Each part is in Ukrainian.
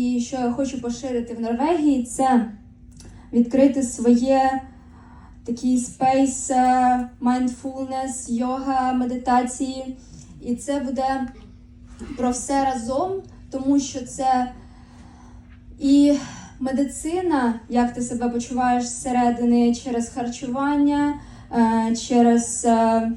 І що я хочу поширити в Норвегії, це відкрити своє такий спейс, mindfulness, йога, медитації. І це буде про все разом, тому що це і медицина, як ти себе почуваєш зсередини через харчування, е, через е,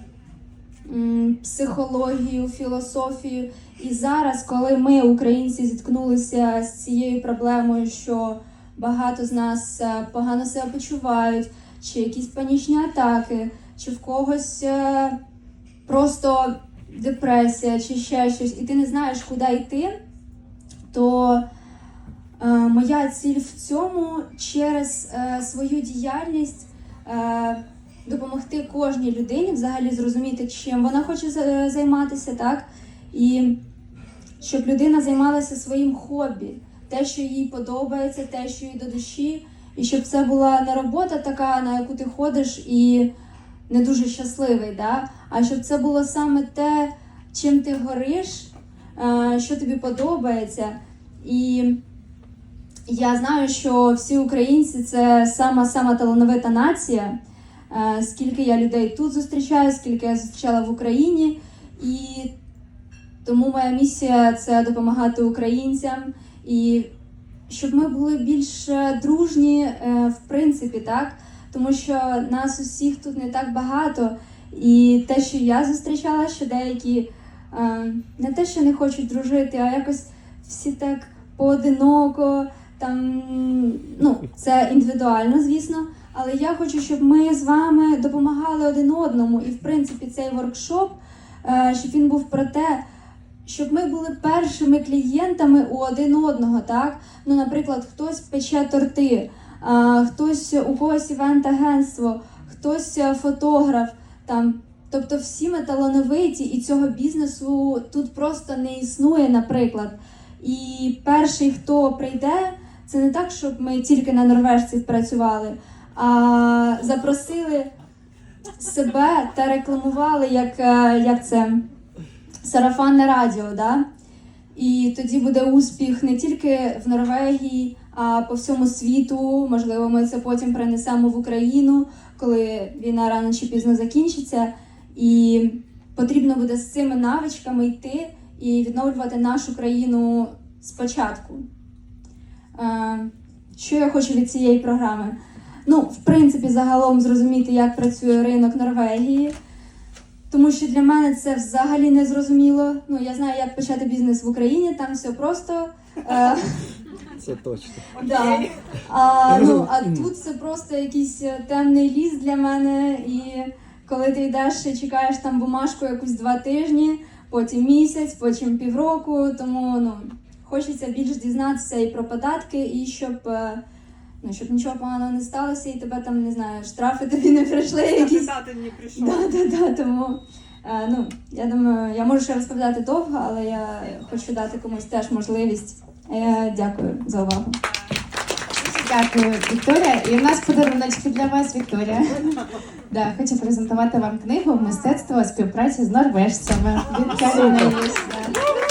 психологію, філософію. І зараз, коли ми, українці, зіткнулися з цією проблемою, що багато з нас е, погано себе почувають, чи якісь панічні атаки, чи в когось е, просто депресія, чи ще щось, і ти не знаєш, куди йти, то е, моя ціль в цьому через свою діяльність допомогти кожній людині взагалі зрозуміти, чим вона хоче займатися, так? І щоб людина займалася своїм хобі, те, що їй подобається, те, що їй до душі, і щоб це була не робота така, на яку ти ходиш і не дуже щасливий, да? а щоб це було саме те, чим ти гориш, е, що тобі подобається. І я знаю, що всі українці це сама сама талановита нація. Е, Скільки я людей тут зустрічаю, скільки я зустрічала в Україні. І тому моя місія це допомагати українцям і щоб ми були більш е, дружні, е, в принципі, так. Тому що нас усіх тут не так багато. І те, що я зустрічала, що деякі не те, що не хочуть дружити, а якось всі так поодиноко. Там ну це індивідуально, звісно. Але я хочу, щоб ми з вами допомагали один одному. І в принципі цей воркшоп, е, щоб він був про те, щоб ми були першими клієнтами у один одного. Так, ну, наприклад, хтось пече торти, хтось у когось івент-агентство, хтось е, фотограф. Там, тобто всі ми талановиті, і цього бізнесу тут просто не існує, наприклад. І перший, хто прийде, це не так, щоб ми тільки на норвежців працювали, а запросили себе та рекламували, як, е, як це сарафанне радіо. Да? І тоді буде успіх не тільки в Норвегії, а по всьому світу. Можливо, ми це потім принесемо в Україну, коли війна рано чи пізно закінчиться. І потрібно буде з цими навичками йти і відновлювати нашу країну спочатку. Е, Що я хочу від цієї програми? Ну, в принципі, загалом зрозуміти, як працює ринок Норвегії. Тому що для мене це взагалі не зрозуміло. Ну, я знаю, як почати бізнес в Україні, там все просто. Е, Це точно. да. а, ну, а тут це просто якийсь е, темний ліс для мене. І коли ти йдеш і чекаєш там бумажку якусь два тижні, потім місяць, потім півроку. Тому ну, хочеться більш дізнатися і про податки, і щоб. е, Ну, щоб нічого поганого не сталося, і тебе там не знаю, штрафи тобі не прийшли якісь. Не прийшов. Да, да, да, тому е, ну, я думаю, я можу ще розповідати довго, але я хочу дати комусь теж можливість. Е, дякую за увагу. Дякую, Вікторія. І в нас подаруночки для вас, Вікторія. Да, хочу презентувати вам книгу Мистецтво співпраці з норвежцями. Від Каріни Ліс, да.